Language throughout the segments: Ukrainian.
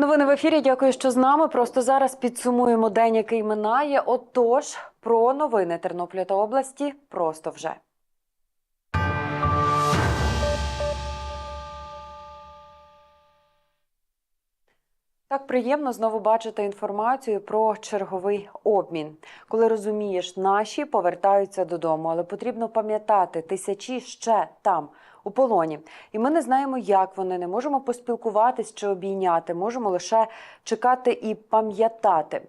Новини в ефірі. Дякую, що з нами. Просто зараз підсумуємо день, який минає. Отож, про новини Тернополя та області просто вже. Так приємно знову бачити інформацію про черговий обмін. Коли розумієш, наші повертаються додому, але потрібно пам'ятати, тисячі ще там, у полоні. І ми не знаємо, як вони не можемо поспілкуватись чи обійняти, можемо лише чекати і пам'ятати.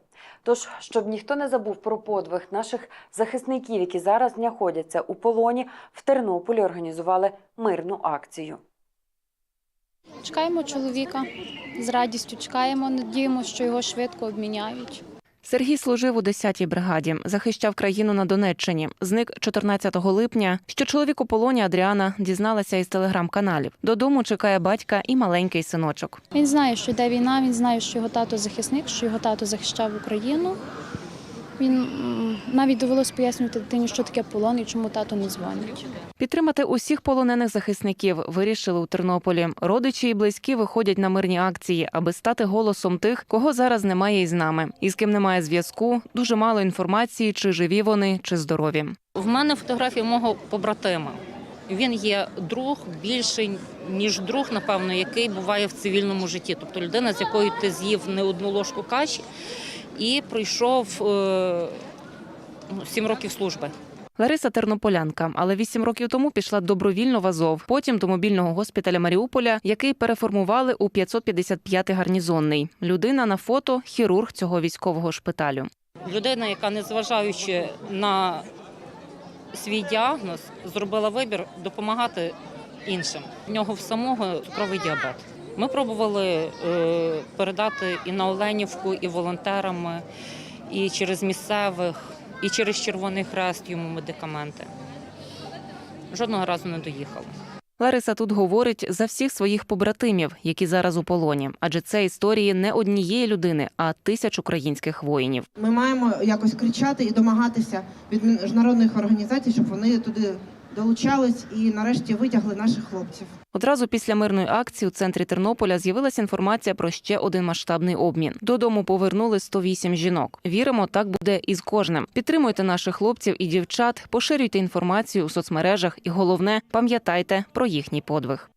Тож, щоб ніхто не забув про подвиг наших захисників, які зараз знаходяться у полоні, в Тернополі організували мирну акцію. Чекаємо чоловіка з радістю. Чекаємо, надіємося, що його швидко обміняють. Сергій служив у 10-й бригаді, захищав країну на Донеччині. Зник 14 липня. Що чоловік у полоні Адріана дізналася із телеграм-каналів. Додому чекає батька і маленький синочок. Він знає, що йде війна. Він знає, що його тато захисник, що його тато захищав Україну. Він навіть довелось пояснювати дитині, що таке полон і чому тато не дзвонить. Підтримати усіх полонених захисників вирішили у Тернополі. Родичі і близькі виходять на мирні акції, аби стати голосом тих, кого зараз немає із нами, і з ким немає зв'язку. Дуже мало інформації, чи живі вони, чи здорові. В мене фотографія мого побратима. Він є друг більший, ніж друг, напевно, який буває в цивільному житті. Тобто людина, з якою ти з'їв не одну ложку каші і пройшов е, ну, сім років служби. Лариса Тернополянка, але вісім років тому пішла добровільно в Азов, потім до мобільного госпіталя Маріуполя, який переформували у 555-й гарнізонний. Людина на фото хірург цього військового шпиталю. Людина, яка, незважаючи на свій діагноз, зробила вибір допомагати іншим. В нього в самого цукровий діабет. Ми пробували е, передати і на Оленівку, і волонтерами, і через місцевих, і через Червоний Хрест йому медикаменти. Жодного разу не доїхали. Лариса тут говорить за всіх своїх побратимів, які зараз у полоні, адже це історії не однієї людини, а тисяч українських воїнів. Ми маємо якось кричати і домагатися від міжнародних організацій, щоб вони туди долучались і нарешті витягли наших хлопців. Одразу після мирної акції у центрі Тернополя з'явилася інформація про ще один масштабний обмін. Додому повернули 108 жінок. Віримо, так буде і з кожним. Підтримуйте наших хлопців і дівчат, поширюйте інформацію у соцмережах, і головне, пам'ятайте про їхній подвиг.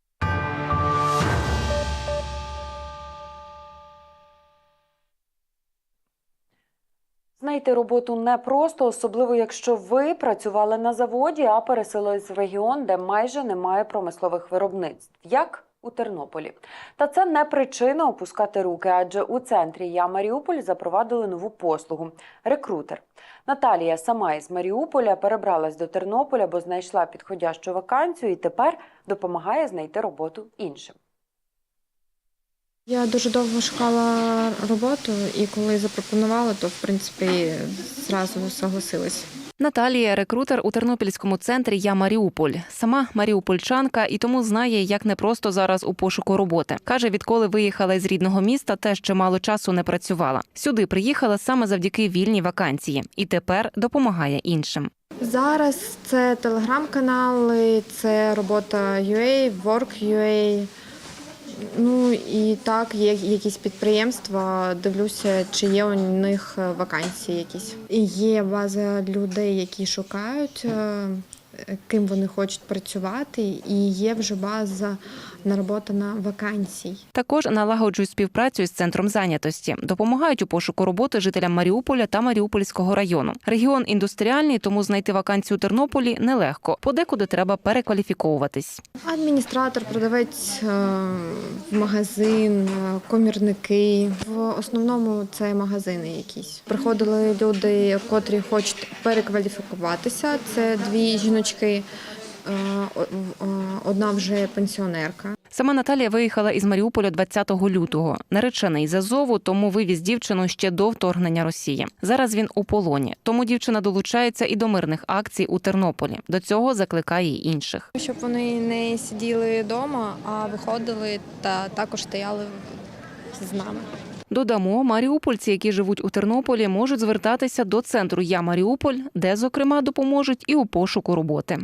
Знайти роботу непросто, особливо якщо ви працювали на заводі, а переселились в регіон, де майже немає промислових виробництв. Як у Тернополі. Та це не причина опускати руки, адже у центрі Я Маріуполь запровадили нову послугу рекрутер. Наталія сама із Маріуполя перебралась до Тернополя, бо знайшла підходящу вакансію і тепер допомагає знайти роботу іншим. Я дуже довго шукала роботу, і коли запропонували, то в принципі зразу согласилась. Наталія, рекрутер у тернопільському центрі Я Маріуполь. Сама маріупольчанка і тому знає, як непросто зараз у пошуку роботи. каже, відколи виїхала з рідного міста, теж чимало часу не працювала. Сюди приїхала саме завдяки вільній вакансії, і тепер допомагає іншим. Зараз це телеграм-канали, це робота UA, Work.ua. Ну і так, є якісь підприємства. Дивлюся, чи є у них вакансії якісь. Є база людей, які шукають, е, ким вони хочуть працювати, і є вже база нароботана вакансій. Також налагоджують співпрацю із центром зайнятості, допомагають у пошуку роботи жителям Маріуполя та Маріупольського району. Регіон індустріальний, тому знайти вакансію у Тернополі нелегко. Подекуди треба перекваліфіковуватись. Адміністратор, продавець е, в магазин, е, комірники. В основному це магазини якісь. Приходили люди, котрі хочуть перекваліфікуватися. Це дві жіночки, одна вже пенсіонерка. Сама Наталія виїхала із Маріуполя 20 лютого. Наречений з Азову, тому вивіз дівчину ще до вторгнення Росії. Зараз він у полоні, тому дівчина долучається і до мирних акцій у Тернополі. До цього закликає й інших. Щоб вони не сиділи вдома, а виходили та також стояли з нами. Додамо, маріупольці, які живуть у Тернополі, можуть звертатися до центру Я Маріуполь, де, зокрема, допоможуть і у пошуку роботи.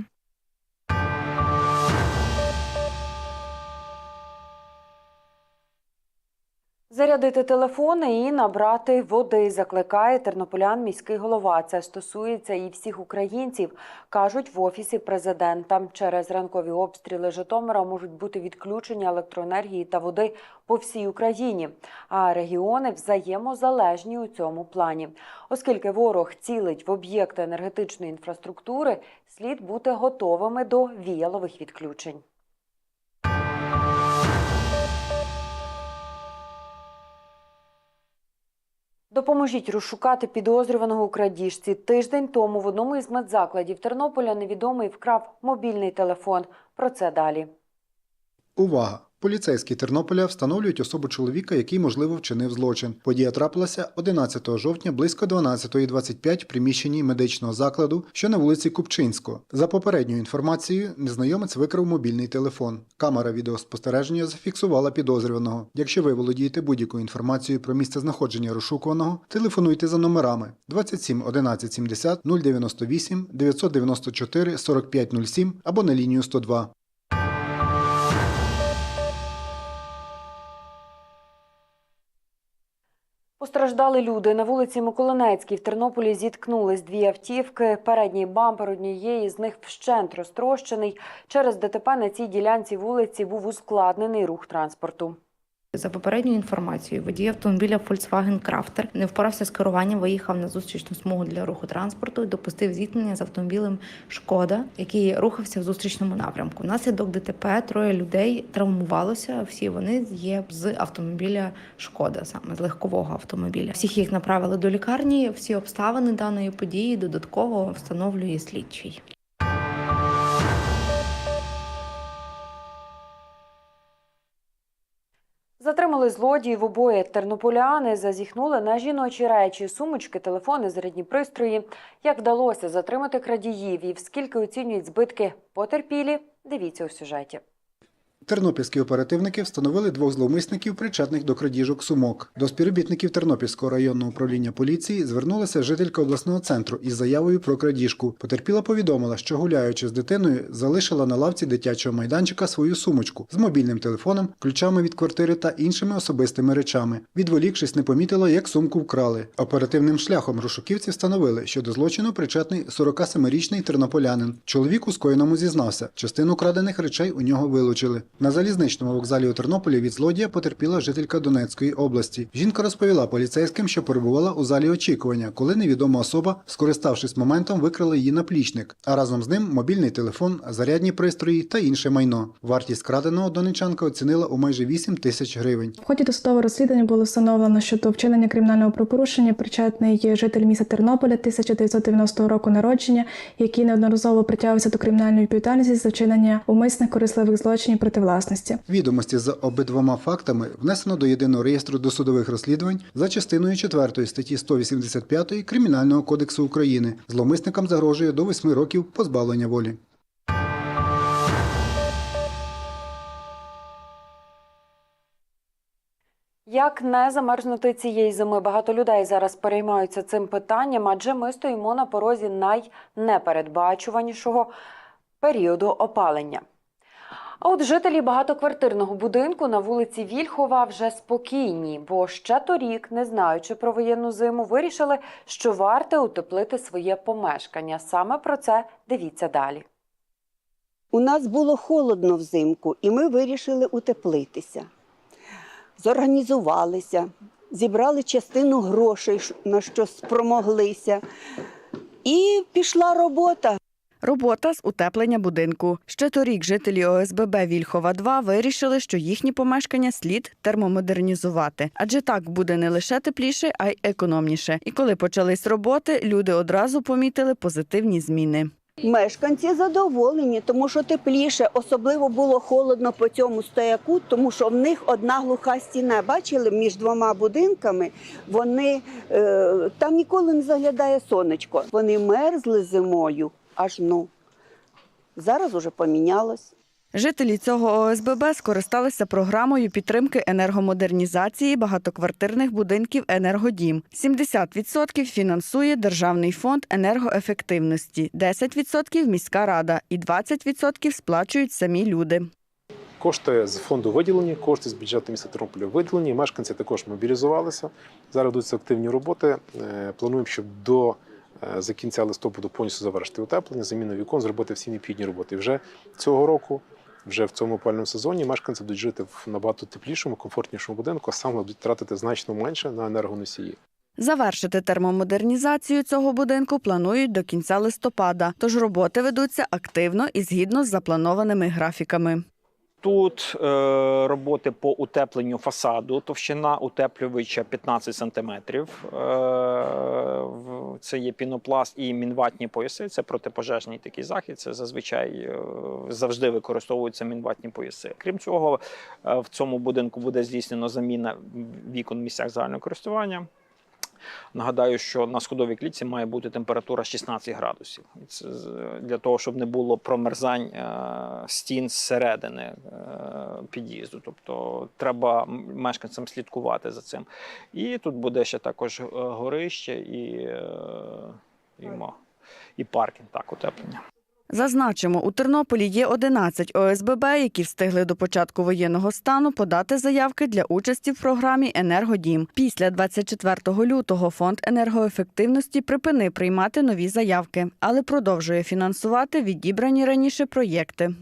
Зарядити телефони і набрати води закликає тернополян міський голова. Це стосується і всіх українців, кажуть в офісі президента. Через ранкові обстріли Житомира можуть бути відключення електроенергії та води по всій Україні. А регіони взаємозалежні у цьому плані. Оскільки ворог цілить в об'єкти енергетичної інфраструктури, слід бути готовими до віялових відключень. Допоможіть розшукати підозрюваного у крадіжці. Тиждень тому в одному із медзакладів Тернополя невідомий вкрав мобільний телефон. Про це далі. Увага! Поліцейські Тернополя встановлюють особу чоловіка, який, можливо, вчинив злочин. Подія трапилася 11 жовтня близько 12.25 в приміщенні медичного закладу, що на вулиці Купчинського. За попередньою інформацією, незнайомець викрав мобільний телефон. Камера відеоспостереження зафіксувала підозрюваного. Якщо ви володієте будь-якою інформацією про місце знаходження розшукуваного, телефонуйте за номерами 27 11 70 098 994 45 07 або на лінію 102. Постраждали люди на вулиці Миколинецькій в Тернополі зіткнулись дві автівки. Передній бампер однієї з них вщент розтрощений. Через ДТП на цій ділянці вулиці був ускладнений рух транспорту. За попередньою інформацією, водій автомобіля Volkswagen Crafter не впорався з керуванням, виїхав на зустрічну смугу для руху транспорту і допустив зіткнення з автомобілем Шкода, який рухався в зустрічному напрямку. Внаслідок ДТП троє людей травмувалося. Всі вони є з автомобіля Шкода, саме з легкового автомобіля. Всіх їх направили до лікарні. Всі обставини даної події додатково встановлює слідчий. Затримали злодіїв обоє тернополяни, зазіхнули на жіночі речі, сумочки, телефони, зарядні пристрої. Як вдалося затримати крадіїв і скільки оцінюють збитки потерпілі, дивіться у сюжеті. Тернопільські оперативники встановили двох зловмисників, причетних до крадіжок сумок. До співробітників Тернопільського районного управління поліції звернулася жителька обласного центру із заявою про крадіжку. Потерпіла повідомила, що гуляючи з дитиною, залишила на лавці дитячого майданчика свою сумочку з мобільним телефоном, ключами від квартири та іншими особистими речами. Відволікшись, не помітила, як сумку вкрали. Оперативним шляхом розшуківці встановили, що до злочину причетний 47-річний тернополянин. Чоловік у скоєному зізнався. Частину крадених речей у нього вилучили. На залізничному вокзалі у Тернополі від злодія потерпіла жителька Донецької області. Жінка розповіла поліцейським, що перебувала у залі очікування, коли невідома особа, скориставшись моментом, викрала її наплічник, а разом з ним мобільний телефон, зарядні пристрої та інше майно. Вартість краденого донечанка оцінила у майже 8 тисяч гривень. В ході досудового розслідування було встановлено, що до вчинення кримінального правопорушення причетний житель міста Тернополя 1990 року народження, який неодноразово притягувався до кримінальної відповідальності за вчинення умисних корисливих злочинів проти власності. Відомості за обидвома фактами внесено до єдиного реєстру досудових розслідувань за частиною 4 статті 185 Кримінального кодексу України. Зловмисникам загрожує до 8 років позбавлення волі. Як не замерзнути цієї зими? Багато людей зараз переймаються цим питанням, адже ми стоїмо на порозі найнепередбачуванішого періоду опалення. А от жителі багатоквартирного будинку на вулиці Вільхова вже спокійні, бо ще торік, не знаючи про воєнну зиму, вирішили, що варто утеплити своє помешкання. Саме про це дивіться далі. У нас було холодно взимку, і ми вирішили утеплитися. Зорганізувалися, зібрали частину грошей, на що спромоглися. І пішла робота. Робота з утеплення будинку. Ще торік жителі ОСББ Вільхова 2 вирішили, що їхні помешкання слід термомодернізувати, адже так буде не лише тепліше, а й економніше. І коли почались роботи, люди одразу помітили позитивні зміни. Мешканці задоволені, тому що тепліше, особливо було холодно по цьому стояку, тому що в них одна глуха стіна. Бачили між двома будинками, вони е, там ніколи не заглядає сонечко. Вони мерзли зимою аж ну. Зараз уже помінялось. Жителі цього ОСББ скористалися програмою підтримки енергомодернізації багатоквартирних будинків «Енергодім». 70% фінансує Державний фонд енергоефективності, 10% – міська рада і 20% сплачують самі люди. Кошти з фонду виділені, кошти з бюджету міста Тернополя виділені. Мешканці також мобілізувалися. Зараз ведуться активні роботи. Е, Плануємо, щоб до за кінця листопаду повністю завершити утеплення, заміну вікон, зробити всі необхідні роботи. І вже цього року, вже в цьому опальному сезоні, мешканці будуть жити в набагато теплішому, комфортнішому будинку, а саме будуть тратити значно менше на енергоносії. Завершити термомодернізацію цього будинку планують до кінця листопада, тож роботи ведуться активно і згідно з запланованими графіками. Тут е, роботи по утепленню фасаду, товщина утеплювача 15 см. Е, це є пінопласт і мінватні пояси. Це протипожежний такий захід. Це зазвичай е, завжди використовуються мінватні пояси. Крім цього, е, в цьому будинку буде здійснено заміна вікон в місцях загального користування. Нагадаю, що на сходовій клітці має бути температура 16 градусів. Це для того, щоб не було промерзань е, стін зсередини е, під'їзду. Тобто треба мешканцям слідкувати за цим. І тут буде ще також е, горище і, і, і паркінг, так, утеплення. Зазначимо, у Тернополі є 11 ОСББ, які встигли до початку воєнного стану подати заявки для участі в програмі Енергодім. Після 24 лютого фонд енергоефективності припинив приймати нові заявки, але продовжує фінансувати відібрані раніше проєкти.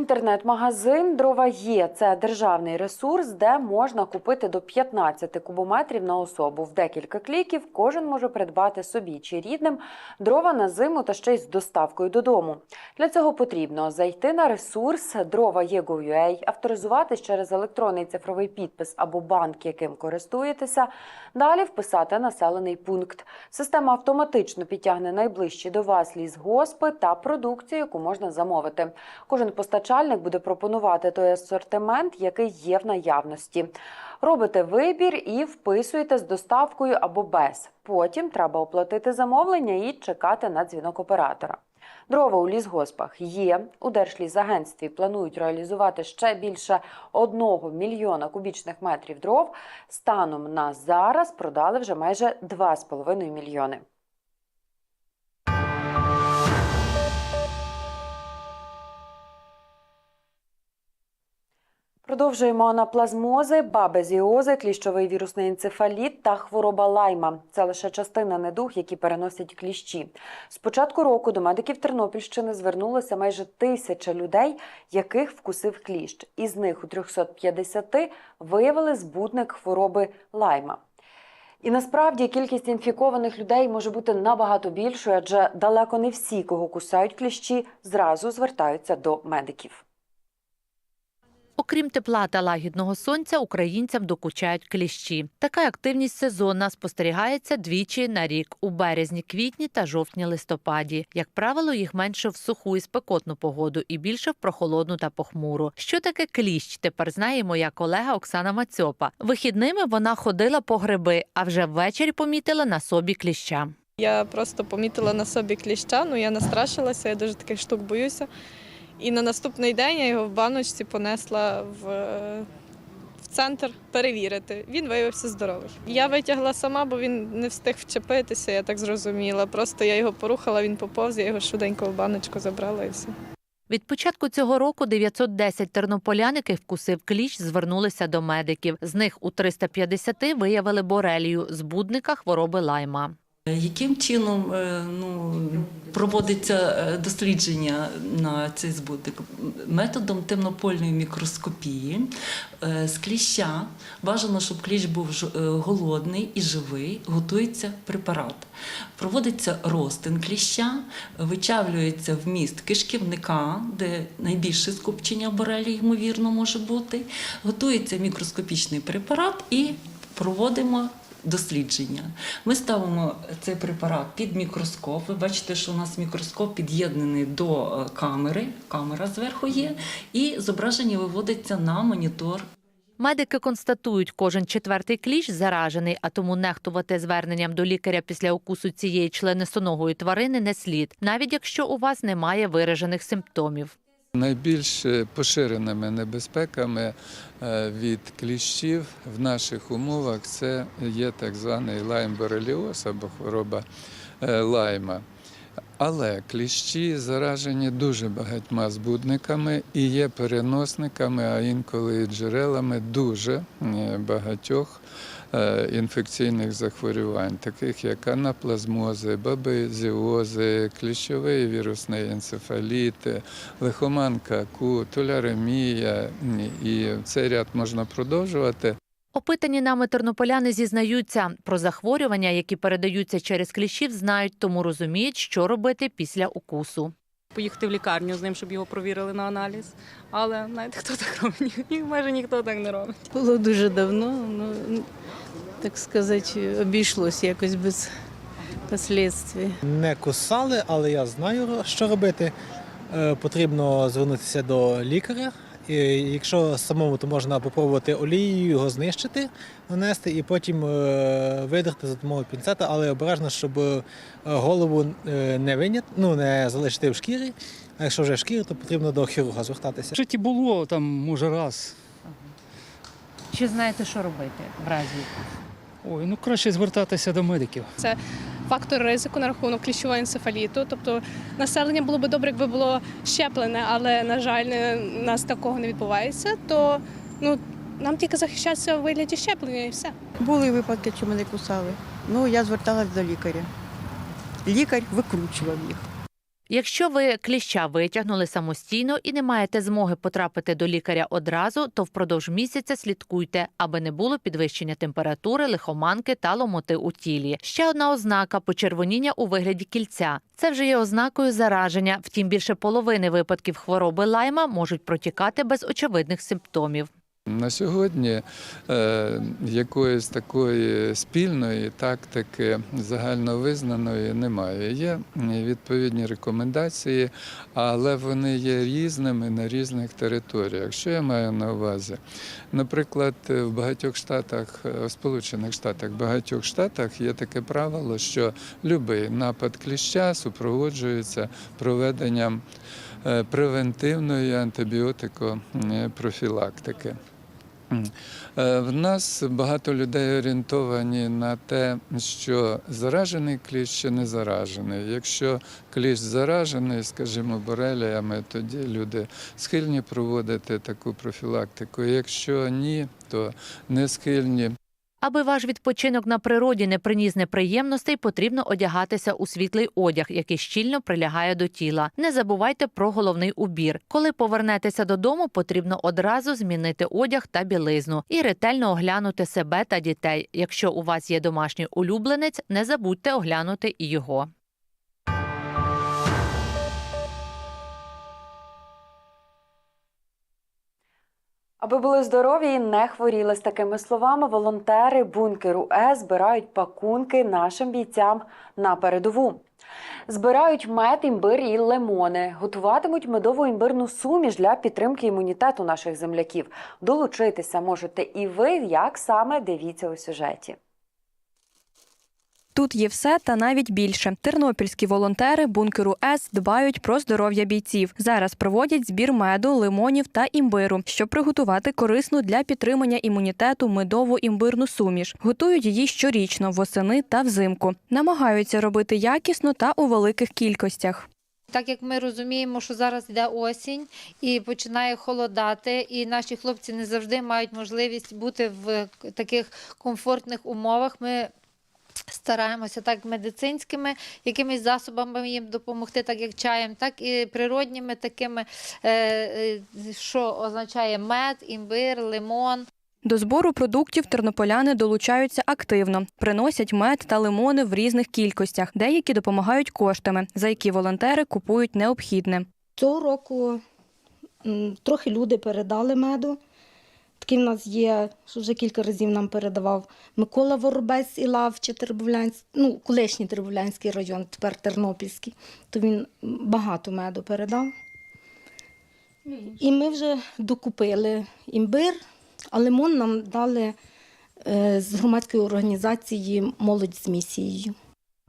Інтернет-магазин Дрова є. Це державний ресурс, де можна купити до 15 кубометрів на особу. В декілька кліків кожен може придбати собі чи рідним дрова на зиму та ще й з доставкою додому. Для цього потрібно зайти на ресурс дрова є.gov.ua, авторизуватись через електронний цифровий підпис або банк, яким користуєтеся. Далі вписати населений пункт. Система автоматично підтягне найближчі до вас лісгоспи та продукцію, яку можна замовити. Кожен постачальник буде пропонувати той асортимент, який є в наявності. Робите вибір і вписуєте з доставкою або без. Потім треба оплатити замовлення і чекати на дзвінок оператора. Дрова у лісгоспах є. У Держлісагентстві планують реалізувати ще більше одного мільйона кубічних метрів дров. Станом на зараз продали вже майже 2,5 мільйони. Продовжуємо анаплазмози, бабезіози, кліщовий вірусний енцефаліт та хвороба лайма. Це лише частина недуг, які переносять кліщі. З початку року до медиків Тернопільщини звернулося майже тисяча людей, яких вкусив кліщ. Із них у 350 виявили збудник хвороби лайма. І насправді кількість інфікованих людей може бути набагато більшою, адже далеко не всі, кого кусають кліщі, зразу звертаються до медиків. Окрім тепла та лагідного сонця, українцям докучають кліщі. Така активність сезонна спостерігається двічі на рік у березні, квітні та жовтні-листопаді. Як правило, їх менше в суху і спекотну погоду і більше в прохолодну та похмуру. Що таке кліщ? Тепер знає моя колега Оксана Мацьопа. Вихідними вона ходила по гриби, а вже ввечері помітила на собі кліща. Я просто помітила на собі кліща, ну я настрашилася, я дуже таких штук боюся. І на наступний день я його в баночці понесла в, в центр перевірити. Він виявився здоровий. Я витягла сама, бо він не встиг вчепитися, я так зрозуміла. Просто я його порухала, він поповз, я його швиденько в баночку забрала і все. Від початку цього року 910 тернополян, яких вкусив кліщ, звернулися до медиків. З них у 350 виявили борелію, збудника хвороби лайма. Яким чином е, ну, проводиться е, дослідження на цей збудник? Методом темнопольної мікроскопії е, з кліща бажано, щоб кліщ був е, голодний і живий, готується препарат. Проводиться розтин кліща, вичавлюється вміст кишківника, де найбільше скупчення борелі, ймовірно, може бути. Готується мікроскопічний препарат і проводимо дослідження. Ми ставимо цей препарат під мікроскоп. Ви бачите, що у нас мікроскоп під'єднаний до е, камери, камера зверху є, і зображення виводиться на монітор. Медики констатують, кожен четвертий кліщ заражений, а тому нехтувати зверненням до лікаря після укусу цієї членистоногої тварини не слід, навіть якщо у вас немає виражених симптомів. Найбільш е, поширеними небезпеками е, від кліщів в наших умовах це є так званий лайм-бореліоз або хвороба е, лайма. Але кліщі заражені дуже багатьма збудниками і є переносниками, а інколи і джерелами дуже багатьох інфекційних захворювань, таких як анаплазмози, бабезіози, кліщовий вірусний енцефаліт, лихоманка ку, туляремія, і цей ряд можна продовжувати. Опитані нами тернополяни зізнаються про захворювання, які передаються через кліщів, знають, тому розуміють, що робити після укусу. Поїхати в лікарню з ним, щоб його провірили на аналіз. Але знаєте, хто так робить? Ні, майже ніхто так не робить. Було дуже давно, ну так сказати, обійшлось якось без послідстві. Не кусали, але я знаю, що робити. Е, Потрібно звернутися до лікаря. І якщо самому, то можна попробувати олією його знищити, нанести і потім е, видерти за допомогою пінцета, але обережно, щоб е, голову е, не виняти, ну не залишити в шкірі. А якщо вже в шкірі, то потрібно до хірурга звертатися. В житті було там, може, раз. Чи знаєте, що робити в разі? Ой, ну краще звертатися до медиків. Це фактор ризику на рахунок кліщового енцефаліту. Тобто населення було би добре, якби було щеплене, але на жаль, у нас такого не відбувається. То ну нам тільки захищатися у вигляді щеплення і все. Були випадки, що мене кусали. Ну, я зверталась до лікаря. Лікар викручував їх. Якщо ви кліща витягнули самостійно і не маєте змоги потрапити до лікаря одразу, то впродовж місяця слідкуйте, аби не було підвищення температури, лихоманки та ломоти у тілі. Ще одна ознака почервоніння у вигляді кільця. Це вже є ознакою зараження. Втім, більше половини випадків хвороби лайма можуть протікати без очевидних симптомів. На сьогодні е, якоїсь такої спільної тактики загальновизнаної немає. Є відповідні рекомендації, але вони є різними на різних територіях. Що я маю на увазі? Наприклад, в багатьох штатах, в Сполучених Штатах, в багатьох штатах є таке правило, що будь-який напад кліща супроводжується проведенням е, превентивної антибіотикопрофілактики. Е, В нас багато людей орієнтовані на те, що заражений кліщ чи не заражений. Якщо кліщ заражений, скажімо, бореліями, тоді люди схильні проводити таку профілактику. Якщо ні, то не схильні. Аби ваш відпочинок на природі не приніс неприємностей, потрібно одягатися у світлий одяг, який щільно прилягає до тіла. Не забувайте про головний убір. Коли повернетеся додому, потрібно одразу змінити одяг та білизну і ретельно оглянути себе та дітей. Якщо у вас є домашній улюбленець, не забудьте оглянути і його. Аби були здорові і не хворіли з такими словами, волонтери бункеру Е збирають пакунки нашим бійцям на передову. Збирають мед, імбир і лимони, готуватимуть медово імбирну суміш для підтримки імунітету наших земляків. Долучитися можете і ви, як саме дивіться у сюжеті. Тут є все та навіть більше. Тернопільські волонтери бункеру С дбають про здоров'я бійців. Зараз проводять збір меду, лимонів та імбиру, щоб приготувати корисну для підтримання імунітету медову імбирну суміш. Готують її щорічно восени та взимку. Намагаються робити якісно та у великих кількостях. Так як ми розуміємо, що зараз йде осінь і починає холодати, і наші хлопці не завжди мають можливість бути в таких комфортних умовах. Ми стараємося так медицинськими якимись засобами їм допомогти, так як чаєм, так і природніми такими, е, е, що означає мед, імбир, лимон. До збору продуктів тернополяни долучаються активно, приносять мед та лимони в різних кількостях. Деякі допомагають коштами, за які волонтери купують необхідне. Цього року трохи люди передали меду. Такий в нас є, що вже кілька разів нам передавав Микола Воробець і Лавче, Тербовлянський, ну, колишній Тербовлянський район, тепер Тернопільський. То він багато меду передав. І ми вже докупили імбир, А лимон нам дали е, з громадської організації Молодь з місією.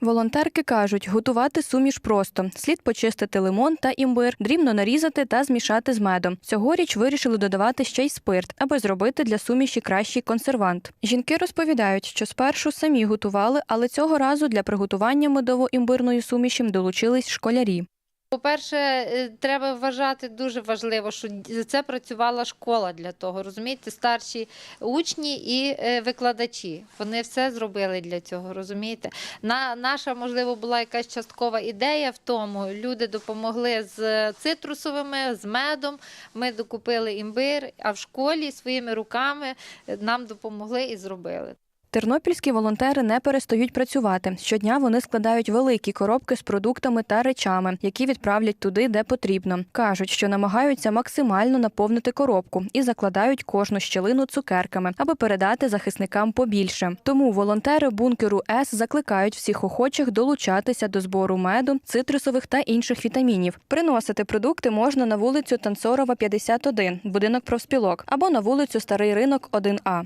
Волонтерки кажуть, готувати суміш просто. Слід почистити лимон та імбир, дрібно нарізати та змішати з медом. Цьогоріч вирішили додавати ще й спирт, аби зробити для суміші кращий консервант. Жінки розповідають, що спершу самі готували, але цього разу для приготування медово-імбирної суміші долучились школярі. По-перше, е, треба вважати дуже важливо, що це працювала школа для того. Розумієте, старші учні і е, викладачі. Вони все зробили для цього. Розумієте? На наша можливо була якась часткова ідея в тому. Люди допомогли з цитрусовими, з медом. Ми докупили імбир, а в школі своїми руками е, нам допомогли і зробили. Тернопільські волонтери не перестають працювати. Щодня вони складають великі коробки з продуктами та речами, які відправлять туди, де потрібно. кажуть, що намагаються максимально наповнити коробку і закладають кожну щелину цукерками, аби передати захисникам побільше. Тому волонтери бункеру С закликають всіх охочих долучатися до збору меду, цитрусових та інших вітамінів. Приносити продукти можна на вулицю Танцорова, 51, будинок профспілок, або на вулицю Старий ринок, 1А.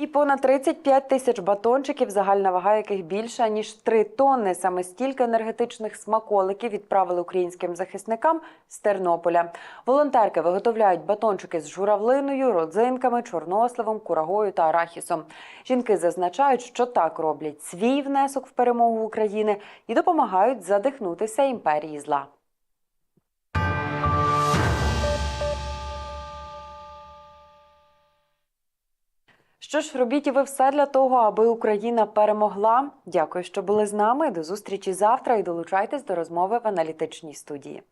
І понад 35 тисяч батончиків, загальна вага яких більша ніж 3 тонни. Саме стільки енергетичних смаколиків відправили українським захисникам з Тернополя. Волонтерки виготовляють батончики з журавлиною, родзинками, чорносливом, курагою та арахісом. Жінки зазначають, що так роблять свій внесок в перемогу України і допомагають задихнутися імперії зла. Що ж, робіть ви все для того, аби Україна перемогла. Дякую, що були з нами. До зустрічі завтра і долучайтесь до розмови в аналітичній студії.